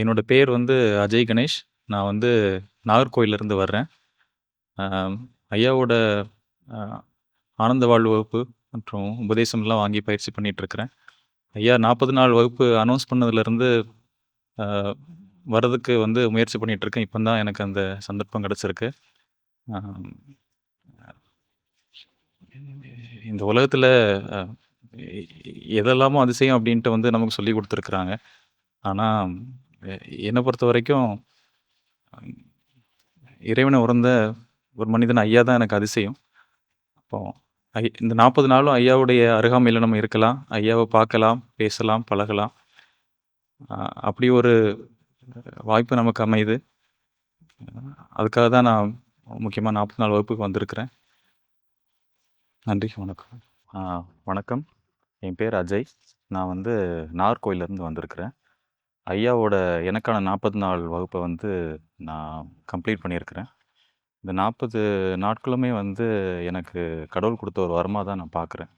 என்னோடய பேர் வந்து அஜய் கணேஷ். நான் வந்து நாகர்கோயில்லருந்து வர்றேன். ஐயாவோட ஆனந்த வாழ்வு வகுப்பு மற்றும் உபதேசம்லாம் வாங்கி பயிற்சி பண்ணிகிட்ருக்கிறேன் ஐயா 40 நாள் வகுப்பு அனௌன்ஸ் பண்ணதுலேருந்து வர்றதுக்கு வந்து முயற்சி பண்ணிகிட்ருக்கேன் இப்போ தான் எனக்கு அந்த சந்தர்ப்பம் கிடச்சிருக்கு இந்த உலகத்தில் எதெல்லாமோ அதிசயம் அப்படின்ட்டு வந்து நமக்கு சொல்லிக் கொடுத்துருக்குறாங்க ஆனால் என்னை பொறுத்த வரைக்கும் இறைவனை உறந்த ஒரு மனிதன் ஐயா தான் எனக்கு அதிசயம். அப்போ ஐ இந்த 40 நாளும் ஐயாவுடைய அருகாமையில் நம்ம இருக்கலாம். ஐயாவை பார்க்கலாம், பேசலாம், பழகலாம். அப்படி ஒரு வாய்ப்பு நமக்கு அமையுது. அதுக்காக தான் நான் முக்கியமா 40 நாள் வகுப்புக்கு வந்திருக்கிறேன். நன்றி, வணக்கம். வணக்கம். என் பேர் அஜய். நான் வந்து நார்கோயிலேருந்து வந்திருக்கிறேன். ஐயாவோட எனக்கான 40 நாள் வகுப்பை வந்து நான் கம்ப்ளீட் பண்ணியிருக்கிறேன். இந்த 40 நாட்களுமே வந்து எனக்கு கடவுள் கொடுத்த ஒரு வரமாக தான் நான் பார்க்குறேன்.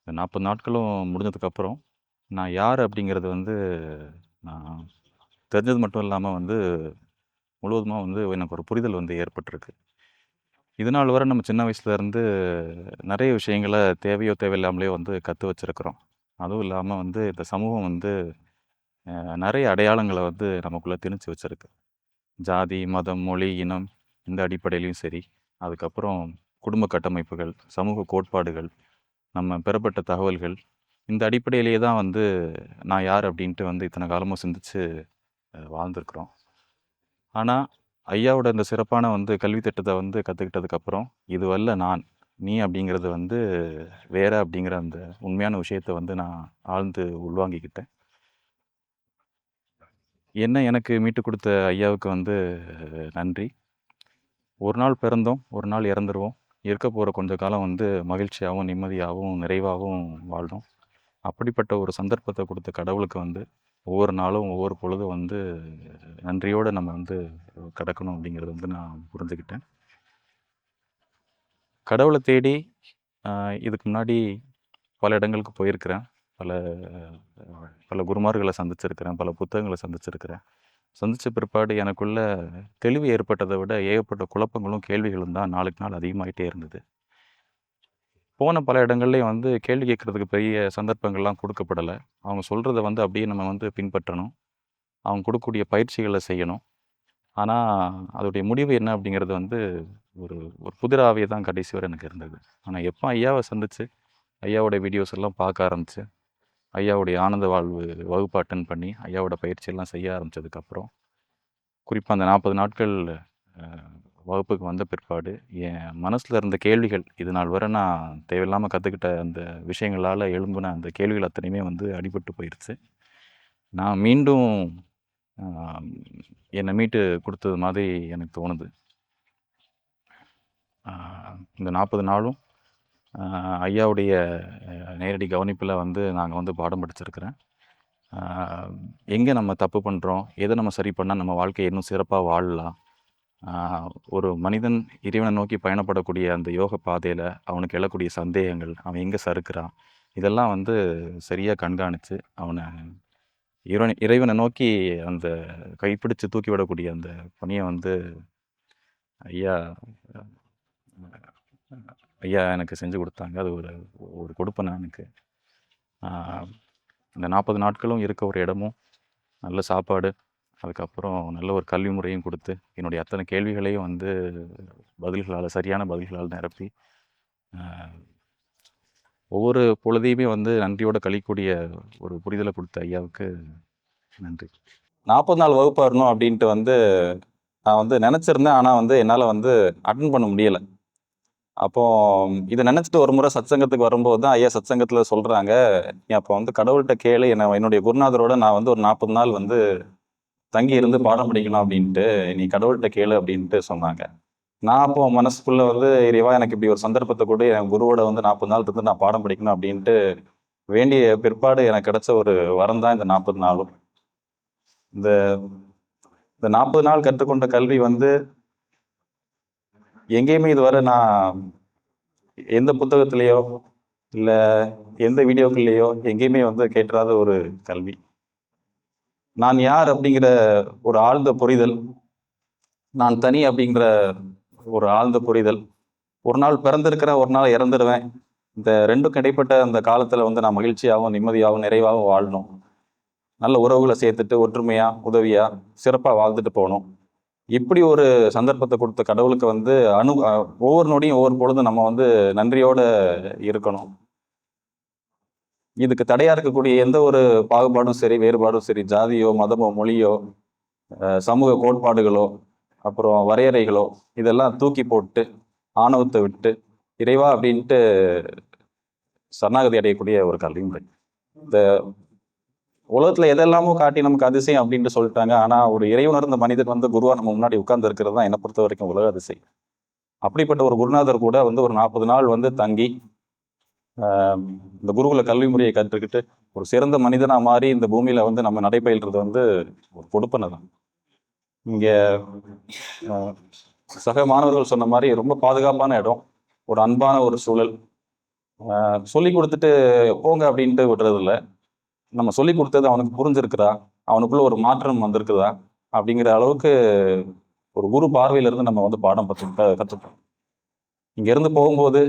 இந்த 40 நாட்களும் முடிஞ்சதுக்கப்புறம், நான் யார் அப்படிங்கிறது வந்து நான் தெரிஞ்சது மட்டும் இல்லாமல் வந்து முழுவதுமாக வந்து எனக்கு ஒரு புரிதல் வந்து ஏற்பட்டிருக்கு. இதனால் வரை நம்ம சின்ன வயசுலேருந்து நிறைய விஷயங்களை தேவையோ, தேவையில்லாமலேயோ வந்து கற்று வச்சிருக்கிறோம். அதுவும் இல்லாமல் வந்து இந்த சமூகம் வந்து நிறைய அடையாளங்களை வந்து நமக்குள்ளே திணிச்சு வச்சிருக்கு. ஜாதி, மதம், மொழி, இனம் இந்த அடிப்படையிலையும் சரி, அதுக்கப்புறம் குடும்ப கட்டமைப்புகள், சமூக கோட்பாடுகள், நம்ம பெறப்பட்ட தகவல்கள், இந்த அடிப்படையிலேயே தான் வந்து நான் யார் அப்படின்ட்டு வந்து இத்தனை காலமும் சிந்திச்சு வாழ்ந்துருக்குறோம் ஆனால் ஐயாவோட இந்த சிறப்பான வந்து கல்வி திட்டத்தை வந்து கற்றுக்கிட்டதுக்கப்புறம் இதுவல்ல நான், நீ அப்படிங்கிறது வந்து வேற அப்படிங்கிற அந்த உண்மையான விஷயத்த வந்து நான் ஆழ்ந்து உள்வாங்கிக்கிட்டேன். என்ன எனக்கு மீட்டு கொடுத்த ஐயாவுக்கு வந்து நன்றி. ஒரு நாள் பிறந்தோம், ஒரு நாள் இறந்துருவோம். இருக்க போகிற கொஞ்ச காலம் வந்து மகிழ்ச்சியாகவும் நிம்மதியாகவும் நிறைவாகவும் வாழ்ந்தோம் அப்படிப்பட்ட ஒரு சந்தர்ப்பத்தை கொடுத்த கடவுளுக்கு வந்து ஒவ்வொரு நாளும், ஒவ்வொரு பொழுதும் வந்து நன்றியோடு நம்ம வந்து கடக்கணும் அப்படிங்கிறது வந்து நான் புரிஞ்சுக்கிட்டேன். கடவுளை தேடி இதுக்கு முன்னாடி பல இடங்களுக்கு போயிருக்கிறேன். பல பல குருமார்களை சந்திச்சிருக்கிறேன். பல புத்தகங்களை சந்திச்சிருக்கிறேன். சந்தித்த பிற்பாடு எனக்குள்ள தெளிவு ஏற்பட்டதை விட ஏகப்பட்ட குழப்பங்களும், கேள்விகளும் தான் நாளுக்கு நாள் அதிகமாகிட்டே இருந்தது. போன பல இடங்கள்லேயும் வந்து கேள்வி கேட்குறதுக்கு பெரிய சந்தர்ப்பங்கள்லாம் கொடுக்கப்படலை அவங்க சொல்கிறத வந்து அப்படியே நம்ம வந்து பின்பற்றணும். அவங்க கொடுக்கக்கூடிய பயிற்சிகளை செய்யணும். ஆனால் அதோடைய முடிவு என்ன அப்படிங்கிறது வந்து ஒரு ஒரு புதிராவே தான் கடைசி வரை எனக்கு இருந்தது. ஆனால் எப்போ ஐயாவை சந்திச்சு, ஐயாவோட வீடியோஸ் எல்லாம் பார்க்க ஆரம்பிச்சு, ஐயாவுடைய ஆனந்த வாழ்வு வகுப்பு அட்டன் பண்ணி, ஐயாவோட பயிற்சியெல்லாம் செய்ய ஆரம்பித்ததுக்கப்புறம் குறிப்பாக அந்த 40 நாட்கள் வகுப்புக்கு வந்த பிற்பாடு, என் மனசில் இருந்த கேள்விகள், இதுநாள் வரை நான் தேவையில்லாமல் கற்றுக்கிட்ட அந்த விஷயங்களால் எழும்புன அந்த கேள்விகள் அத்தனையுமே வந்து அடிபட்டு போயிடுச்சு நான் மீண்டும் என்னை மீட்டு கொடுத்தது மாதிரி எனக்கு தோணுது. இந்த 40 நாளும் ஐயாவுடைய நேரடி கவனிப்பில் வந்து நாங்கள் வந்து பாடம் படிச்சிருக்கிறேன். எங்கே நம்ம தப்பு பண்ணுறோம் எதை நம்ம சரி பண்ணால் நம்ம வாழ்க்கையை இன்னும் சிறப்பாக வாழலாம்? ஒரு மனிதன் இறைவனை நோக்கி பயணப்படக்கூடிய அந்த யோக பாதையில் அவனுக்கு எழக்கூடிய சந்தேகங்கள், அவன் எங்கே சறுக்கிறான் இதெல்லாம் வந்து சரியாக கண்காணித்து அவனை இறைவன் இறைவனை நோக்கி அந்த கைப்பிடித்து தூக்கி விடக்கூடிய அந்த பணியை வந்து ஐயா ஐயா எனக்கு செஞ்சு கொடுத்தாங்க அது ஒரு ஒரு கொடுப்பன எனக்கு. இந்த 40 நாட்களும் இருக்க ஒரு இடமும், நல்ல சாப்பாடு, அதுக்கப்புறம் நல்ல ஒரு கல்வி முறையும் கொடுத்து என்னுடைய அத்தனை கேள்விகளையும் வந்து பதில்களால் சரியான பதில்களால் நிரப்பி, ஒவ்வொரு பொழுதையுமே வந்து நன்றியோட கழிக்கக்கூடிய ஒரு புரிதலை கொடுத்த ஐயாவுக்கு நன்றி. 40 நாள் வகுப்பு வரணும் அப்படின்ட்டு வந்து நான் வந்து நினச்சிருந்தேன் ஆனால் வந்து என்னால் வந்து அட்டன் பண்ண முடியலை அப்போ இதை நினச்சிட்டு ஒரு முறை சத்சங்கத்துக்கு வரும்போது தான் ஐயா சத்சங்கத்துல சொல்கிறாங்க "நீ அப்போ வந்து கடவுள்கிட்ட கேளு. என்ன என்னுடைய குருநாதரோட நான் வந்து ஒரு 40 நாள் வந்து தங்கி இருந்து பாடம் படிக்கணும் அப்படின்ட்டு, நீ கடவுள்கிட்ட கேளு" அப்படின்ட்டு சொன்னாங்க. நான் அப்போ மனசுக்குள்ளே வந்து, "இறைவா எனக்கு இப்படி ஒரு சந்தர்ப்பத்தை கூட என் குருவோட வந்து 40 நாள் இருந்து நான் பாடம் படிக்கணும்" அப்படின்ட்டு வேண்டிய பிற்பாடு எனக்கு கிடைச்ச ஒரு வரம் தான் இந்த 40 நாளும். இந்த இந்த 40 நாள் கற்றுக்கொண்ட கல்வி வந்து எங்கேயுமே இதுவரை நான் எந்த புத்தகத்திலேயோ இல்லை எந்த வீடியோக்கள்லேயோ எங்கேயுமே வந்து கேட்டுறாத ஒரு கல்வி. நான் யார் அப்படிங்கிற ஒரு ஆழ்ந்த புரிதல் நான் தனி அப்படிங்கிற ஒரு ஆழ்ந்த புரிதல். ஒரு நாள் பிறந்திருக்கிறேன் ஒரு நாள் இறந்துடுவேன் இந்த ரெண்டும் கிடைப்பட்ட அந்த காலத்தில் வந்து நான் மகிழ்ச்சியாகவும் நிம்மதியாகவும் நிறைவாகவும் வாழணும். நல்ல உறவுகளை சேர்த்துட்டு ஒற்றுமையாக உதவியாக சிறப்பாக வாழ்ந்துட்டு போகணும். இப்படி ஒரு சந்தர்ப்பத்தை கொடுத்த கடவுளுக்கு வந்து அணு ஒவ்வொரு நொடியும் ஒவ்வொரு பொழுதும் நம்ம வந்து நன்றியோட இருக்கணும். இதுக்கு தடையா இருக்கக்கூடிய எந்த ஒரு பாகுபாடும் சரி வேறுபாடும் சரி ஜாதியோ மதமோ மொழியோ சமூக கோட்பாடுகளோ அப்புறம் வரையறைகளோ இதெல்லாம் தூக்கி போட்டு ஆணவத்தை விட்டு இறைவா அப்படின்ட்டு சரணாகதி அடையக்கூடிய ஒரு கல்வி முறை. இந்த உலகத்துல எதெல்லாமோ காட்டி நமக்கு அதிசயம் அப்படின்ட்டு சொல்லிட்டாங்க. ஆனா ஒரு இறைவுணர்ந்த மனிதன் வந்து குருவா நம்ம முன்னாடி உட்கார்ந்து இருக்கிறது தான். என்னை பொறுத்த வரைக்கும் உலக அதிசயம். அப்படிப்பட்ட ஒரு குருநாதர் கூட வந்து ஒரு நாற்பது நாள் வந்து தங்கி இந்த குருகுல கல்வி முறையை கற்றுக்கிட்டு ஒரு சிறந்த மனிதனா மாறி இந்த பூமியில வந்து நம்ம நடைபயில்றது வந்து ஒரு கொடுப்பனை தான். இங்க சக மாணவர்கள் சொன்ன மாதிரி ரொம்ப பாதுகாப்பான இடம் ஒரு அன்பான ஒரு சூழல். சொல்லி கொடுத்துட்டு போங்க அப்படின்ட்டு விடுறது இல்லை நம்ம சொல்லி கொடுத்தது அவனுக்கு புரிஞ்சிருக்குதா? அவனுக்குள்ள ஒரு மாற்றம் வந்திருக்குதா? அப்படிங்கிற அளவுக்கு ஒரு குரு பார்வையிலிருந்து நம்ம வந்து பாடம் பத்து கற்றுப்போம் இங்கேருந்து போகும்போது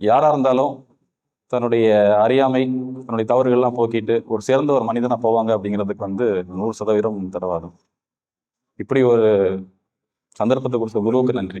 யாரா இருந்தாலும் தன்னுடைய அறியாமை தன்னுடைய தவறுகள்லாம் போக்கிட்டு ஒரு சிறந்த ஒரு மனிதனாக போவாங்க அப்படிங்கிறதுக்கு வந்து நூறு சதவீதம் உத்தரவாதம் இப்படி ஒரு சந்தர்ப்பத்தை கொடுத்த குருவுக்கு நன்றி.